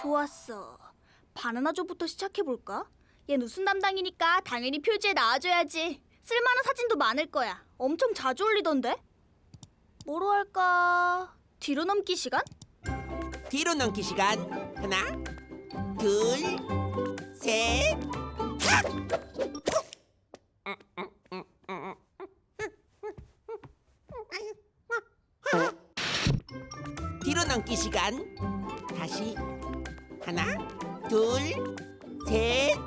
좋았어. 바나나조부터 시작해볼까? 얜 우승 담당이니까 당연히 표지에 나와줘야지. 쓸만한 사진도 많을 거야. 엄청 자주 올리던데? 뭐로 할까? 뒤로 넘기 시간? 뒤로 넘기 시간 하나 둘셋 뒤 시간 다시 하나 둘셋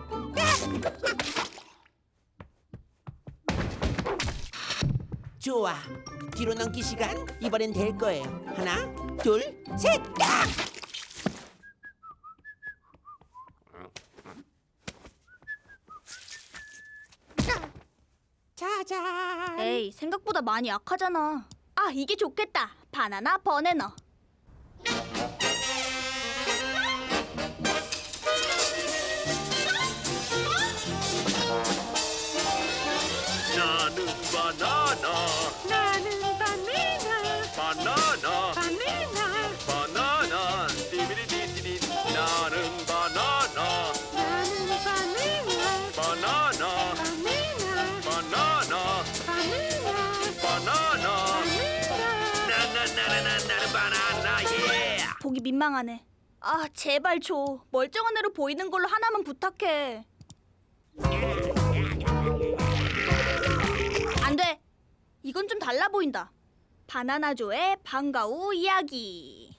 좋아 뒤로 넘기 시간 이번엔 될 거예요 하나 둘셋 짜잔 에이, 생각보다 많이 약하잖아. 아, 이게 좋겠다. 바나나 버네너. 민망하네. 아, 제발 줘. 멀쩡한 애로 보이는 걸로 하나만 부탁해. 안 돼. 이건 좀 달라 보인다. 바나나조의 방과후 이야기.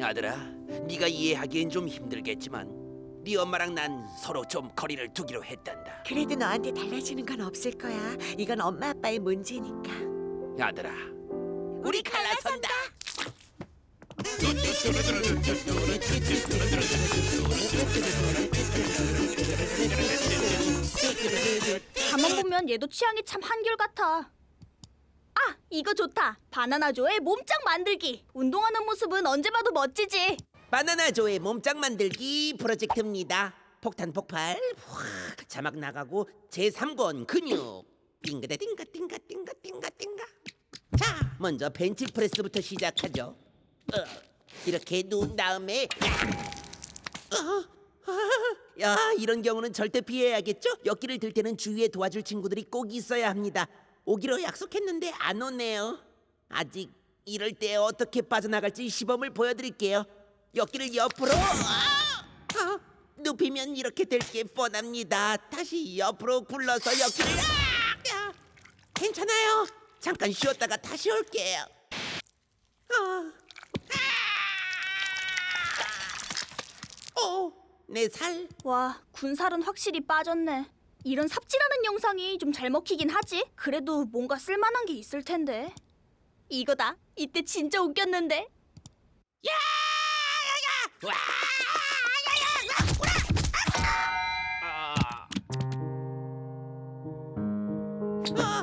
아들아, 네가 이해하기엔 좀 힘들겠지만 네 엄마랑 난 서로 좀 거리를 두기로 했단다. 그래도 너한테 달라지는 건 없을 거야. 이건 엄마 아빠의 문제니까. 아들아, 우리 갈라선다. 가만 보면 얘도 취향이 참 한결같아. 아, 이거 좋다. 바나나조의 몸짱 만들기. 운동하는 모습은 언제 봐도 멋지지. 바나나조의 몸짱 만들기 프로젝트입니다. 폭탄 폭발, 와, 자막 나가고 제 3권 근육. 띵가다 띵가 띵가 띵가 띵가 띵가. 자, 먼저 벤치 프레스부터 시작하죠. 어, 이렇게 누운 다음에 어, 아, 야, 이런 경우는 절대 피해야겠죠? 역기를 들 때는 주위에 도와줄 친구들이 꼭 있어야 합니다. 오기로 약속했는데 안 오네요. 아직 이럴 때 어떻게 빠져나갈지 시범을 보여드릴게요. 역기를 옆으로 아! 아, 눕히면 이렇게 될 게 뻔합니다. 다시 옆으로 굴러서 역기를 아! 아! 괜찮아요. 잠깐 쉬었다가 다시 올게요. 아. 아! 어, 내 살. 와, 군살은 확실히 빠졌네. 이런 삽질하는 영상이 좀 잘 먹히긴 하지. 그래도 뭔가 쓸만한 게 있을 텐데. 이거다. 이때 진짜 웃겼는데. 와! 어,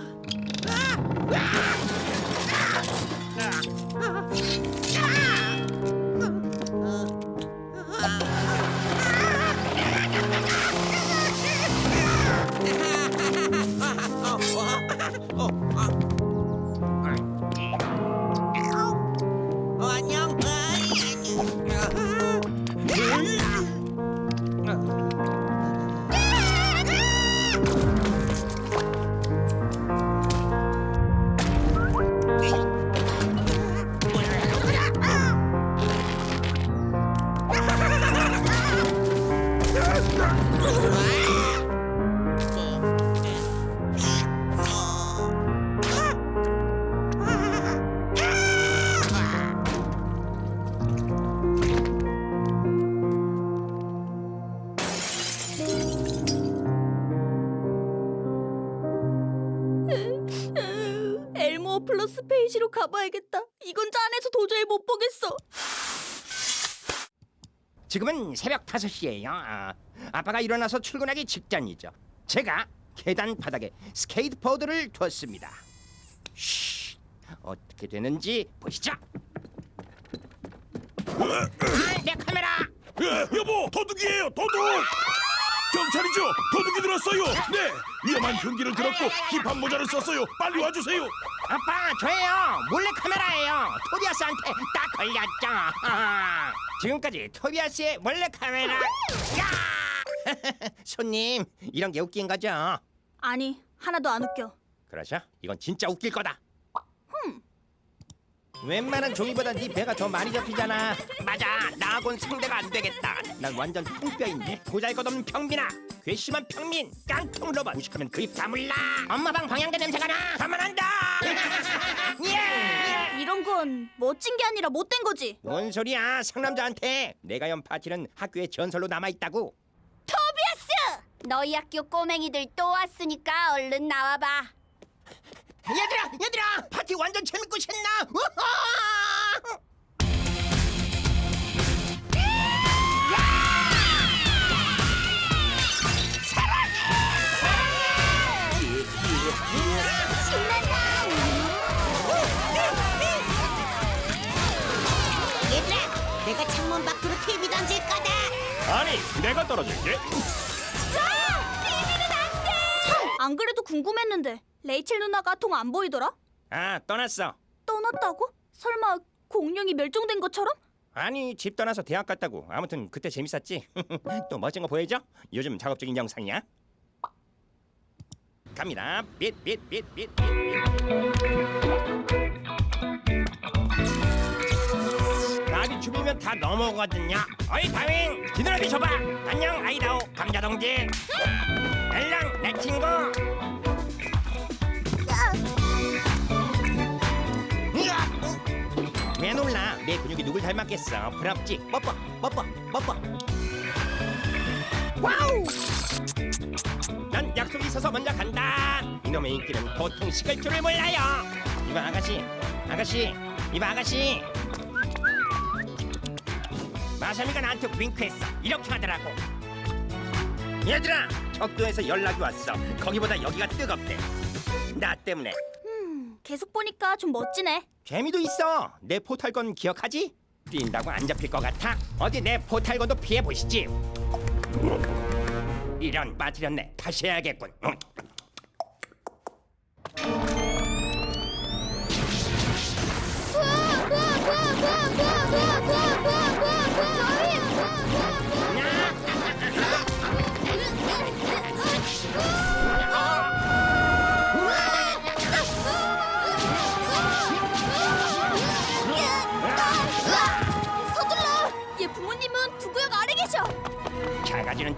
스 페이지로 가봐야겠다. 이건 짠해서 도저히 못 보겠어. 지금은 새벽 5시예요. 아, 아빠가 일어나서 출근하기 직전이죠. 제가 계단 바닥에 스케이트보드를 뒀습니다. 쉬, 어떻게 되는지 보시죠. 아, 내 카메라. 여보 도둑이에요 도둑 경찰이죠. 도둑이 들었어요. 네, 위험한 흉기를 들었고 힙한 모자를 썼어요. 빨리 와주세요. 아빠 저예요. 몰래 카메라예요. 토비아스한테 딱 걸렸죠. 지금까지 토비아스의 몰래 카메라. 야! 손님 이런 게 웃긴 거죠? 아니 하나도 안 웃겨. 그러죠 이건 진짜 웃길 거다 웬만한 종이보다 네 배가 더 많이 접히잖아. 맞아 나하고는 상대가 안 되겠다. 난 완전 통뼈인데 보잘것없는 평민아. 괘씸한 평민 깡통 로봇. 무식하면 그 입 다물라. 엄마 방 방향제 냄새가 나. 그만한다. 예! 이런 건 멋진 게 아니라 못된 거지. 뭔 소리야 상남자한테. 내가 연 파티는 학교에 전설로 남아있다고. 토비아스! 너희 학교 꼬맹이들 또 왔으니까 얼른 나와봐. 얘들아 얘들아 파티 완전 재밌고 신나 우와! 얘들아, 내가 창문 밖으로 TV 던질 거다. 아니 내가 떨어질게 안 그래도 궁금했는데 레이첼 누나가 통안 보이더라? 아 떠났어. 떠났다고? 설마 공룡이 멸종된 것처럼? 아니 집 떠나서 대학 갔다고. 아무튼 그때 재밌었지. 또 멋진 거 보여줘? 요즘 작업 중인 영상이야? 갑니다. 빛빛빛빛빛 나비 춤이면 다 넘어오거든요. 어이 다윈! 뒤돌아비 줘봐. 안녕 아이다오. 감자 동지 엘랑 내 친구 놀라? 내 근육이 누굴 닮았겠어? 부럽지? 뽀뽀, 뽀뽀, 뽀뽀. 와우! 난 약속이 있어서 먼저 간다. 이놈의 인기는 보통 식을 줄을 몰라요. 이봐 아가씨, 아가씨, 이봐 아가씨. 마샤미가 나한테 윙크했어. 이렇게 하더라고. 얘들아, 적도에서 연락이 왔어. 거기보다 여기가 뜨겁대. 나 때문에. 음, 계속 보니까 좀 멋지네. 재미도 있어. 내 포탈건 기억하지? 뛴다고 안 잡힐 것 같아? 어디 내 포탈건도 피해 보시지. 이런 빠뜨렸네. 다시 해야겠군. 응.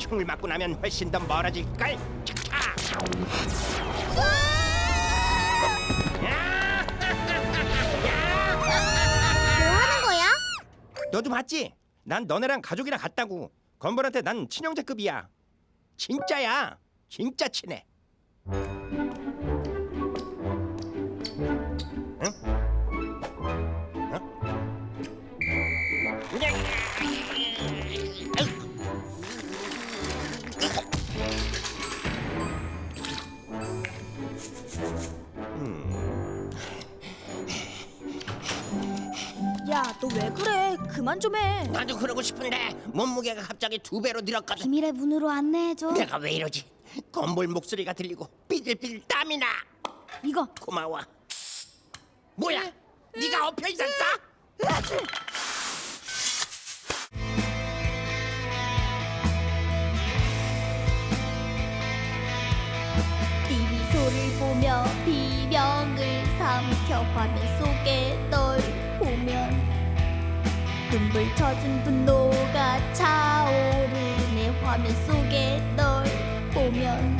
총을 맞고 나면 훨씬 더 멀어질 걸. 차. 뭐 하는 거야? 너도 봤지? 난 너네랑 가족이라 같다고. 건벌한테 난 친형제급이야. 진짜야. 진짜 친해. 응? 왜 그래? 그만 좀 해. 나도 그러고 싶은데 몸무게가 갑자기 두 배로 늘었거든. 비밀의 문으로 안내해줘. 내가 왜 이러지? 건볼 목소리가 들리고 삐질삐질 땀이 나. 이거 고마워. 뭐야? 네가 엎혀 있었어? 비비소를 보며 비명을 삼켜 화면 속에 눈물 젖은 분노가 차오르네. 화면 속에 널 보면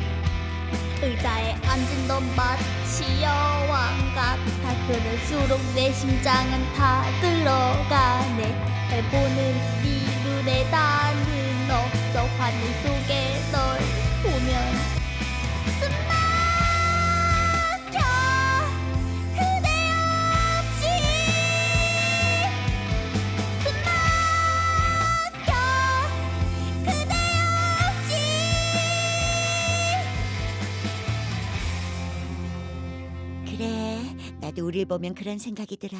의자에 앉은 넌 마치 여왕 같아. 그럴수록 내 심장은 다 들어가네. 날 보는 네 눈에 나는 없어. 화면 속에 널 보면 그래, 나도 우릴 보면 그런 생각이 들어.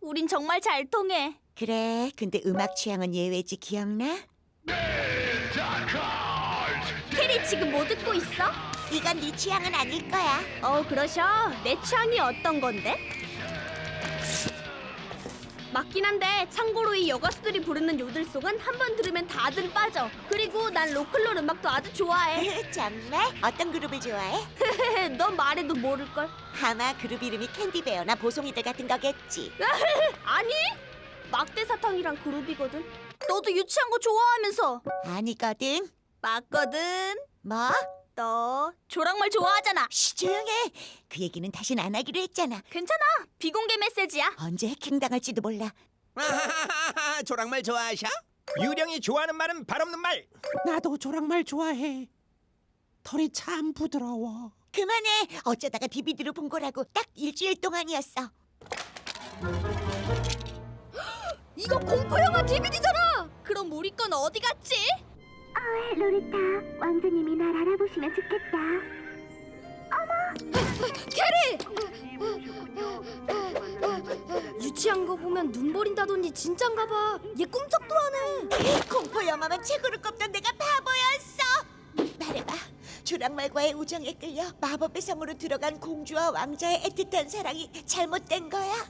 우린 정말 잘 통해. 그래, 근데 음악 취향은 예외지 기억나? 캐리 지금 뭐 듣고 있어? 이건 네 취향은 아닐 거야. 어 그러셔. 내 취향이 어떤 건데? 맞긴 한데 참고로 이 여가수들이 부르는 요들송은 한 번 들으면 다들 빠져. 그리고 난 로클롤 음악도 아주 좋아해. 정말? 어떤 그룹을 좋아해? 넌 말해도 모를걸. 아마 그룹 이름이 캔디베어나 보송이들 같은 거겠지. 아니 막대 사탕이랑 그룹이거든. 너도 유치한 거 좋아하면서 아니거든. 맞거든. 뭐? 너 조랑말 좋아하잖아. 쉬 조용해. 그 얘기는 다신 안 하기로 했잖아. 괜찮아. 비공개 메시지야. 언제 해킹당할지도 몰라. 아하하하, 조랑말 좋아하셔? 유령이 좋아하는 말은 발 없는 말. 나도 조랑말 좋아해. 털이 참 부드러워. 그만해. 어쩌다가 DVD로 본 거라고 딱 일주일 동안이었어. 이거 공포 영화 DVD잖아. 그럼 우리 건 어디 갔지? 로리타, 왕자님이 날 알아보시면 좋겠다. 유치한 거 보면 눈 버린다더니 진짠가 봐. 얘 꿈쩍도 안 해. 공포 영화만 최고로 꼽던 내가 바보였어. 말해봐. 조랑말과의 우정에 끌려 마법의 성으로 들어간 공주와 왕자의 애틋한 사랑이 잘못된 거야?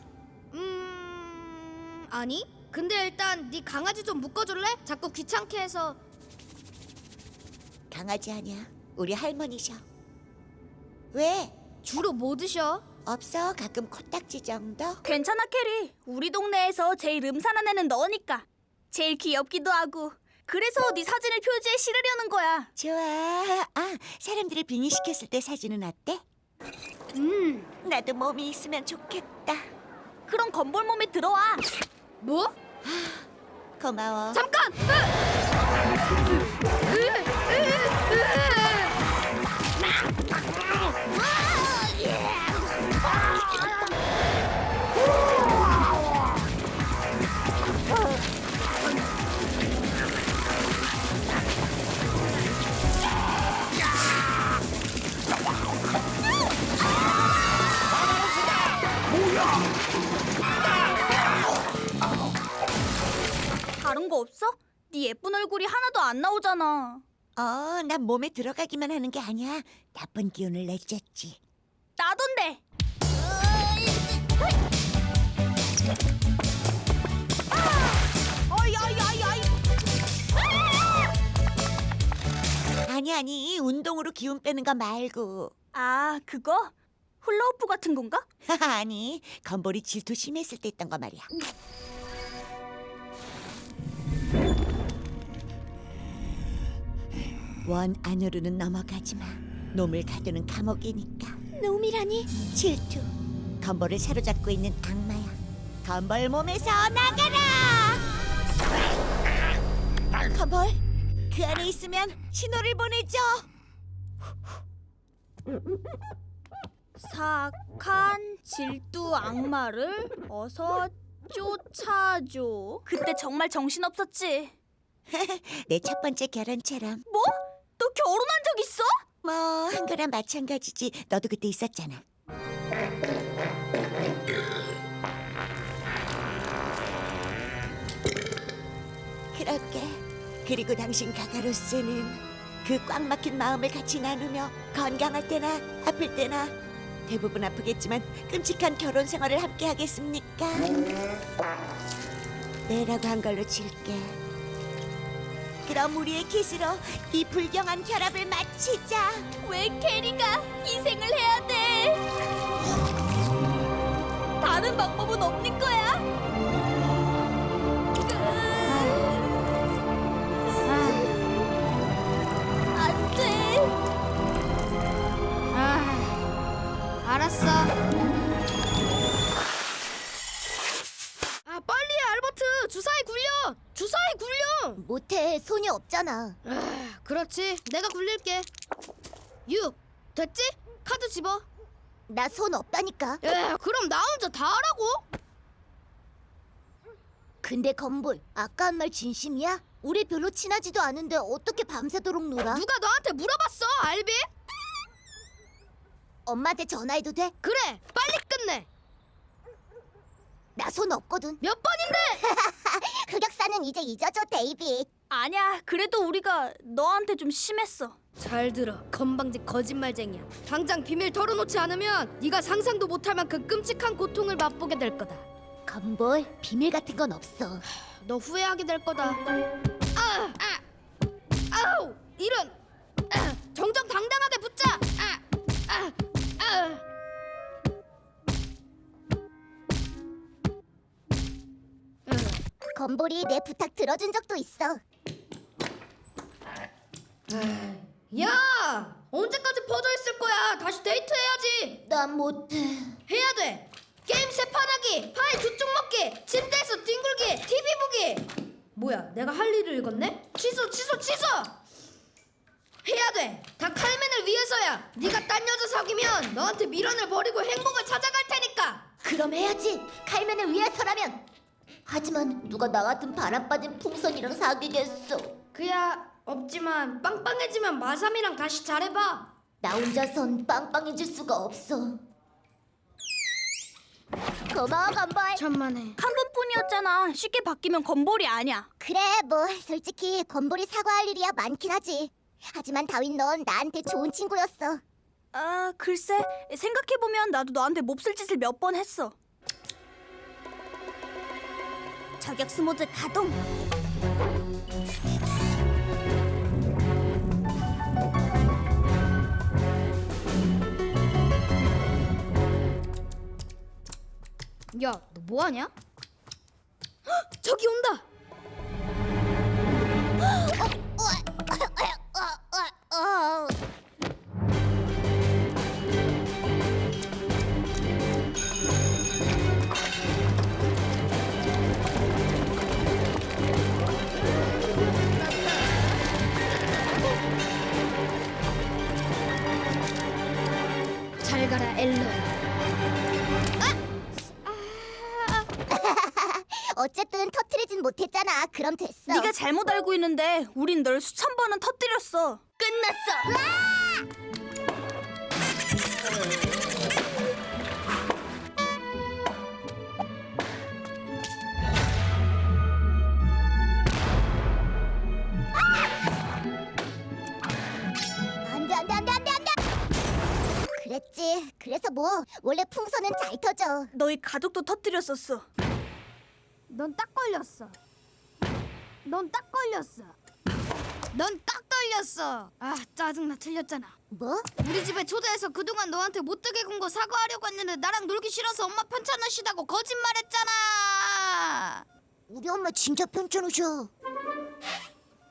음 아니. 근데 일단 네 강아지 좀 묶어줄래? 자꾸 귀찮게 해서. 강아지 아니야. 우리 할머니셔. 왜? 주로 뭐 드셔? 없어. 가끔 코딱지 정도. 괜찮아 캐리. 우리 동네에서 제일 음산한 애는 너니까. 제일 귀엽기도 하고. 그래서 네 사진을 표지에 실으려는 거야. 좋아. 아, 사람들을 빙의시켰을 때 사진은 어때? 음. 나도 몸이 있으면 좋겠다. 그럼 건볼 몸에 들어와. 뭐? 고마워. 잠깐. 다른 거 없어? 네 예쁜 얼굴이 하나도 안 나오잖아. 어, 난 몸에 들어가기만 하는 게 아니야. 나쁜 기운을 내쫓지. 나던데. 아니 아니, 운동으로 기운 빼는 거 말고. 아 그거 훌라후프 같은 건가? 아니, 건볼이 질투 심했을 때 했던 거 말이야. 원 안으로는 넘어가지 마. 놈을 가두는 감옥이니까. 놈이라니? 질투. 건볼을 사로잡고 있는 악마야. 건볼 몸에서 나가라! 건볼, 그 안에 있으면 신호를 보내줘. 사악한 질투 악마를 어서 쫓아줘. 그때 정말 정신 없었지. 내 첫 번째 결혼처럼. 뭐? 너 결혼한 적 있어? 뭐 한 거랑 마찬가지지. 너도 그때 있었잖아. 그렇게 그리고 당신 가가로스는 그 꽉 막힌 마음을 같이 나누며 건강할 때나 아플 때나 대부분 아프겠지만 끔찍한 결혼 생활을 함께 하겠습니까? 네라고 한 걸로 칠게. 그럼 우리의 키스로 이 불경한 결합을 마치자. 왜 캐리가 희생을 해야 돼? 다른 방법은 없는 거야? 손이 없잖아. 아, 그렇지. 내가 굴릴게. 6. 됐지? 카드 집어. 나 손 없다니까. 에, 그럼 나 혼자 다 하라고. 근데 건볼, 아까 한 말 진심이야? 우리 별로 친하지도 않은데 어떻게 밤새도록 놀아? 누가 너한테 물어봤어, 알비? 엄마한테 전화해도 돼? 그래, 빨리 끝내. 나 손 없거든. 몇 번인데? 흑역사는 이제 잊어줘, 데이빗. 아니야. 그래도 우리가 너한테 좀 심했어. 잘 들어 건방진 거짓말쟁이야 당장 비밀 털어놓지 않으면 네가 상상도 못할 만큼 끔찍한 고통을 맛보게 될 거다 건볼, 비밀 같은 건 없어. 너 후회하게 될 거다 아! 아! 아우! 이런! 아! 정정당당하게 건볼이 내 부탁 들어준 적도 있어. 야! 언제까지 퍼져 있을 거야 다시 데이트해야지 난 못해. 해야 돼. 게임 세판 하기, 파이 두 쪽 먹기, 침대에서 뒹굴기, TV 보기. 뭐야, 내가 할 일을 읽었네? 취소, 취소, 취소. 해야 돼. 다 칼맨을 위해서야. 네가 딴 여자 사귀면 너한테 미련을 버리고 행복을 찾아갈 테니까. 그럼 해야지. 칼맨을 위해서라면. 하지만 누가 나 같은 바람 빠진 풍선이랑 사귀겠어. 그야 없지만 빵빵해지면 마삼이랑 다시 잘해봐. 나 혼자선 빵빵해질 수가 없어. 고마워 건볼. 천만에. 한 번뿐이었잖아. 쉽게 바뀌면 건볼이 아니야. 그래 뭐 솔직히 건볼이 사과할 일이야 많긴 하지. 하지만 다윈 넌 나한테 좋은 친구였어. 아, 글쎄. 생각해보면 나도 너한테 몹쓸 짓을 몇 번 했어. 저격수 모드 가동. 야, 너 뭐하냐? 저기 온다. 잘 있는데 우린 널 수천 번은 터뜨렸어. 끝났어. 안돼 안돼 안돼 안돼 안돼. 그랬지. 그래서 뭐 원래 풍선은 잘 터져. 너희 가족도 터뜨렸었어. 넌 딱 걸렸어. 넌 딱 걸렸어. 넌 딱 걸렸어. 아 짜증나 틀렸잖아. 뭐? 우리 집에 초대해서 그동안 너한테 못되게 군 거 사과하려고 했는데 나랑 놀기 싫어서 엄마 편찮으시다고 거짓말했잖아. 우리 엄마 진짜 편찮으셔.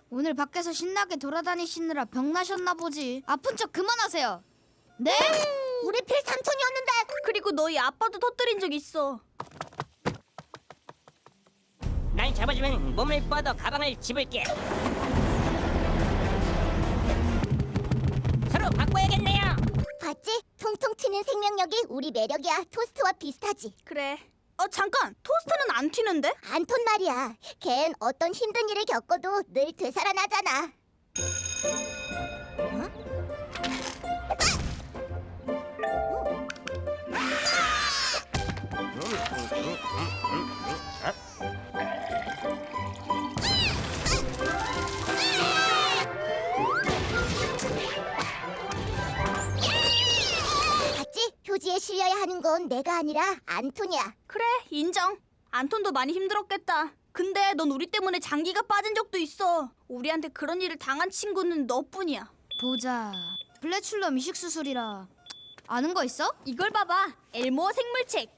오늘 밖에서 신나게 돌아다니시느라 병 나셨나 보지. 아픈 척 그만하세요. 네? 우리 필 삼촌이었는데. 그리고 너희 아빠도 터뜨린 적 있어. 날 잡아주면 몸을 뻗어 가방을 집을게. 서로 바꿔야겠네요. 봤지? 통통 튀는 생명력이 우리 매력이야. 토스트와 비슷하지. 그래. 어 잠깐. 토스트는 안 튀는데? 안톤 말이야. 걘 어떤 힘든 일을 겪어도 늘 되살아나잖아. 봤지? 건 내가 아니라 안톤이야. 그래 인정. 안톤도 많이 힘들었겠다. 근데 넌 우리 때문에 장기가 빠진 적도 있어. 우리한테 그런 일을 당한 친구는 너뿐이야. 보자. 블레출럼 이식 수술이라 아는 거 있어? 이걸 봐봐. 엘모어 생물책.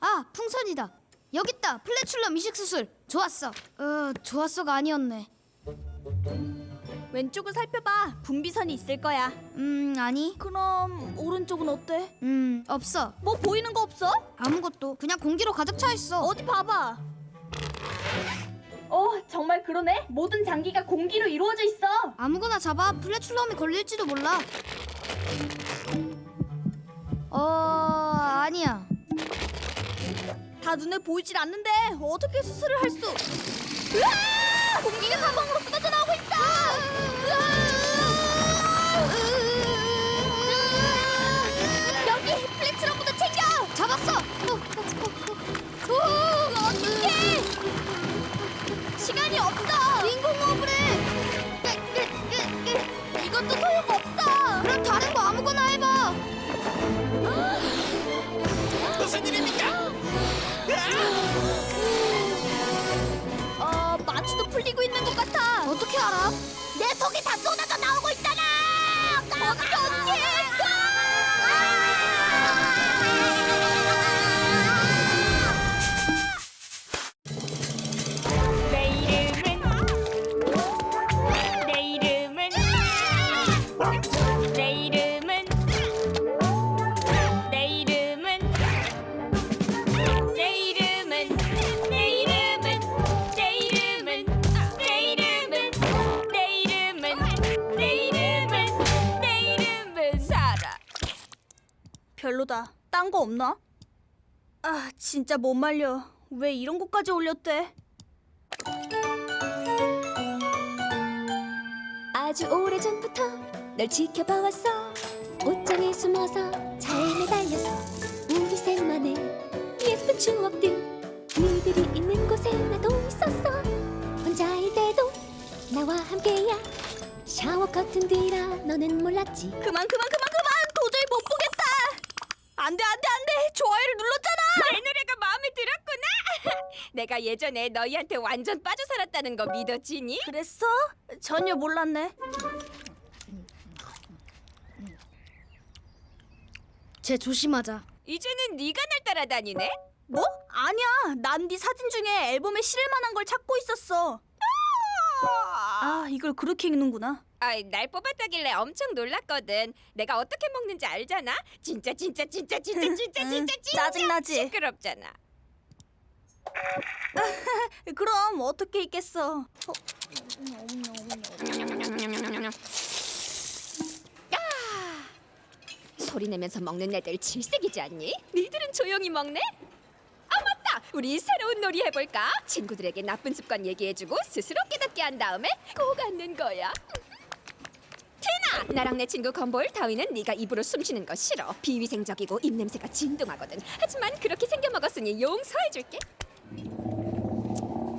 아 풍선이다. 여기 있다. 플래출럼 이식 수술. 좋았어. 어 좋았어가 아니었네. 왼쪽을 살펴봐. 분비선이 있을 거야. 음 아니. 그럼 오른쪽은 어때? 음 없어. 뭐 보이는 거 없어? 아무것도. 그냥 공기로 가득 차 있어. 어디 봐봐. 어, 정말 그러네. 모든 장기가 공기로 이루어져 있어. 아무거나 잡아 플래출럼이 걸릴지도 몰라. 어 아니야. 다 눈에 보이질 않는데 어떻게 수술을 할 수? 으아! 공기가 사방으로 쏟아져 나오고 여기 플래츠로부터 챙겨! 잡았어! 오, 어떡해! 시간이 없어! 인공호흡을 해! 이것도 소용없어! 그럼 다른 거 아무거나 해봐! 아! 어, 마취도 풀리고 있는 것 같아! 어떻게 알아? 내 속이 다 쏟아져 나오고 있잖아. 어떻게 어떻게? 진짜 못 말려. 왜 이런 것까지 올렸대? 아주 오래 전부터 널 지켜봐왔어. 옷장에 숨어서 잘 매달려서 우리 셋만의 예쁜 추억들. 니들이 있는 곳에 나도 있었어. 혼자일 때도 나와 함께야. 샤워 커튼 뒤라 너는 몰랐지. 그만 그만 그만 그만! 도저히 못 보겠다! 안돼 안돼 내가 예전에 너희한테 완전 빠져 살았다는 거 믿어지니? 그랬어? 전혀 몰랐네 쟤 조심하자. 이제는 네가 날 따라다니네. 뭐? 아니야 난 네 사진 중에 앨범에 실을 만한 걸 찾고 있었어 아 이걸 그렇게 읽는구나 아이, 날 뽑았다길래 엄청 놀랐거든. 내가 어떻게 먹는지 알잖아. 진짜 진짜 진짜 진짜 진짜 응, 진짜 진짜 짜증나지? 시끄럽잖아. 그럼 어떻게 읽겠어 어, 소리 내면서 먹는 애들 질색이지 않니? 니들은 조용히 먹네? 아 맞다! 우리 새로운 놀이 해볼까? 친구들에게 나쁜 습관 얘기해주고 스스로 깨닫게 한 다음에 꼭 앉는 거야. 테나! 나랑 내 친구 건볼 다위는 네가 입으로 숨 쉬는 거 싫어. 비위생적이고 입냄새가 진동하거든. 하지만 그렇게 생겨 먹었으니 용서해줄게.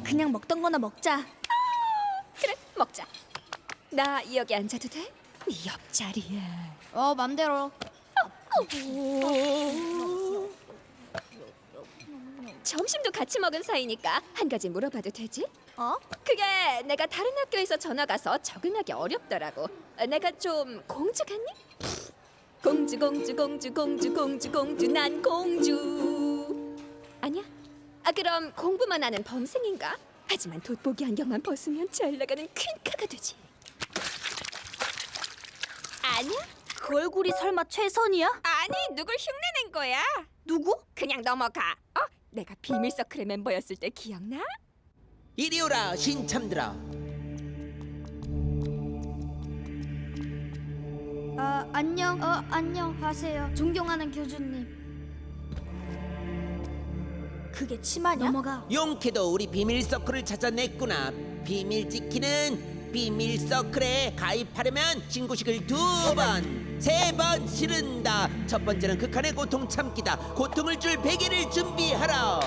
그냥 먹던 거나 먹자 그래, 먹자. 나 여기 앉아도 돼? 네 옆자리야. 어 맘대로. 점심도 같이 먹은 사이니까 한 가지 물어봐도 되지? 어? 그게 내가 다른 학교에서 전화 가서 적응하기 어렵더라고. 어, 내가 좀 공주 같니? 공주 공주 공주 공주 공주 공주 난 공주. 아니야? 아 그럼 공부만 하는 범생인가? 하지만 돋보기 안경만 벗으면 잘 나가는 퀸카가 되지. 아니야? 그 얼굴이 설마 최선이야? 아니 누굴 흉내낸 거야? 누구? 그냥 넘어가. 어? 내가 비밀 서클의 멤버였을 때 기억나? 이리 오라 신참들아 아 안녕. 어 안녕 하세요. 존경하는 교주님. 그게 치마냐? 넘어가. 용케도 우리 비밀 서클을 찾아냈구나 비밀 지키는 비밀 서클에 가입하려면 친구식을 두 번 세 번 치른다 첫 번째는 극한의 고통 참기다 고통을 줄 베개를 준비하라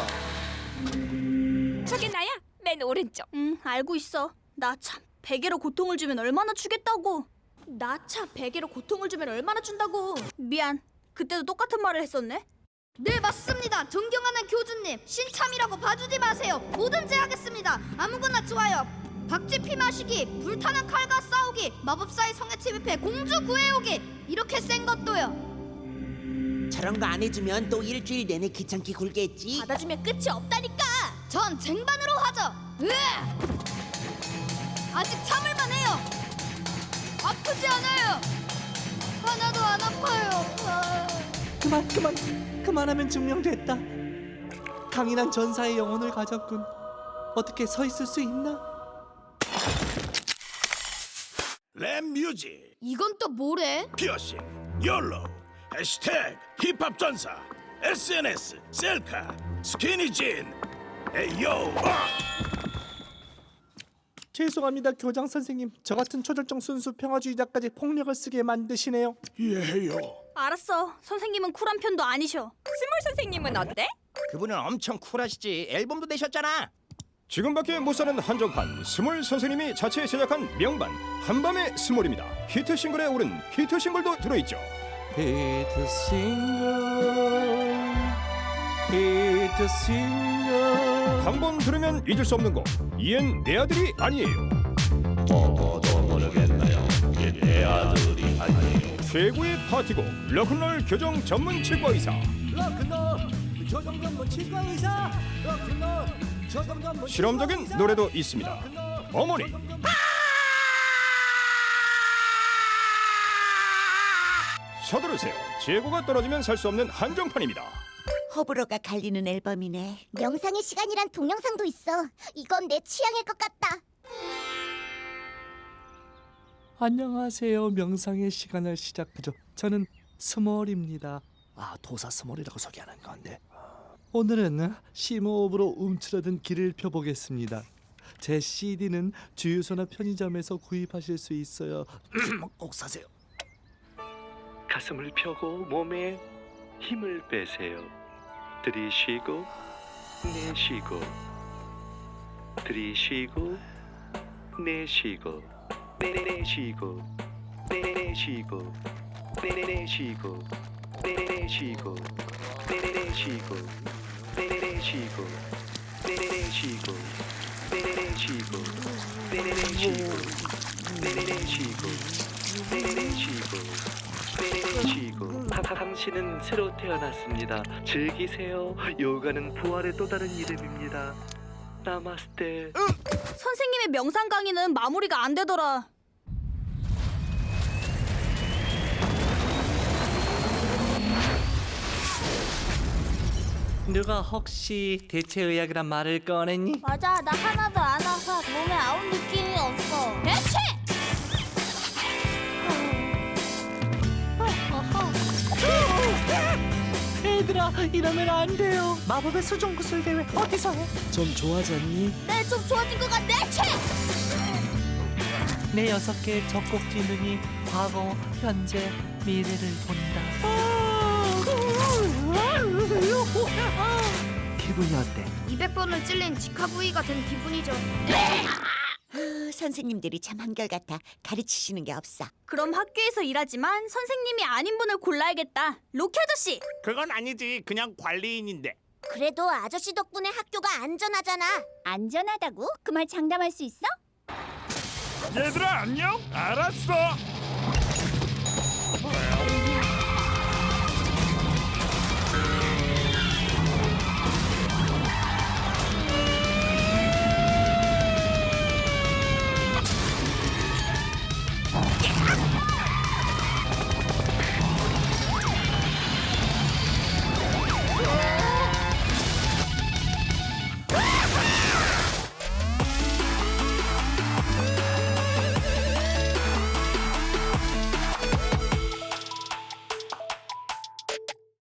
저게 나야. 맨 오른쪽. 응 알고 있어 나 참 베개로 고통을 주면 얼마나 주겠다고 나 참 베개로 고통을 주면 얼마나 준다고 미안 그때도 똑같은 말을 했었네 네 맞습니다. 존경하는 교주님 신참이라고 봐주지 마세요. 뭐든지 하겠습니다. 아무거나 좋아요. 박쥐 피 마시기, 불타는 칼과 싸우기, 마법사의 성에 침입해 공주 구해오기 이렇게 센 것도요. 저런 거 안 해주면 또 일주일 내내 귀찮게 굴겠지 받아주면 끝이 없다니까 전 쟁반으로 하죠. 으! 아직 참을만 해요. 아프지 않아요. 하나도 안 아파요. 아. 그만 그만 그만하면 증명됐다 강인한 전사의 영혼을 가졌군 어떻게 서 있을 수 있나? 랩 뮤직 이건 또 뭐래? 피어싱 욜로 해시태그 힙합 전사 SNS 셀카 스키니진 에이요 아! 죄송합니다 교장 선생님 저 같은 초절정 순수 평화주의자까지 폭력을 쓰게 만드시네요 예요 알았어 선생님은 쿨한 편도 아니셔 스몰 선생님은 어때? 그분은 엄청 쿨하시지 앨범도 내셨잖아 지금밖에 못 사는 한정판 스몰 선생님이 자체 제작한 명반 한밤의 스몰입니다. 히트 싱글에 오른 히트 싱글도 들어있죠. 히트 싱글 히트 싱글 한 번 들으면 잊을 수 없는 곡. 이엔 내 아들이 아니에요. 최고의 파티곡 럭큰롤 교정 전문 치과 의사. 럭큰롤 교정 전문 치과 의사 전문 실험적인 노래도 있습니다. 어머니 서두르세요. 재고가 떨어지면 살 수 없는 한정판입니다. 호불호가 갈리는 앨범이네. 명상의 시간이란 동영상도 있어. 이건 내 취향일 것 같다. 안녕하세요. 명상의 시간을 시작하죠. 저는 스몰입니다. 아 도사 스몰이라고 소개하는 건데. 오늘은 심호흡으로 움츠러든 길을 펴보겠습니다. 제 CD는 주유소나 편의점에서 구입하실 수 있어요. 꼭 사세요. 가슴을 펴고 몸에 힘을 빼세요. 들이쉬고 내쉬고 들이쉬고 내쉬고 내내쉬고 내내쉬고 내내쉬고 내내쉬고 내내쉬고 당신은 새로 태어났습니다. 즐기세요. 요가는 부활의 또 다른 이름입니다. 나마스테. 선생님의 명상 강의는 마무리가 안 되더라. 누가 혹시 대체의학이란 말을 꺼냈니? 맞아, 나 하나도 안 아파. 몸에 아무 느낌이 없어. 대체! 얘들아 이러면 안 돼요. 마법의 수중 구슬 대회 어디서 해? 좀 좋아졌니? 네, 좀 좋아진 것 같네. 채! 내 여섯 개의 젖꼭지 눈이 과거, 현재, 미래를 본다. 기분이 어때? 200번을 찔린 직화부위가 된 기분이죠. 아, 선생님들이 참 한결같아. 가르치시는 게 없어. 그럼 학교에서 일하지만 선생님이 아닌 분을 골라야겠다. 로키 아저씨! 그건 아니지. 그냥 관리인인데. 그래도 아저씨 덕분에 학교가 안전하잖아. 안전하다고? 그 말 장담할 수 있어? 얘들아 안녕. 알았어.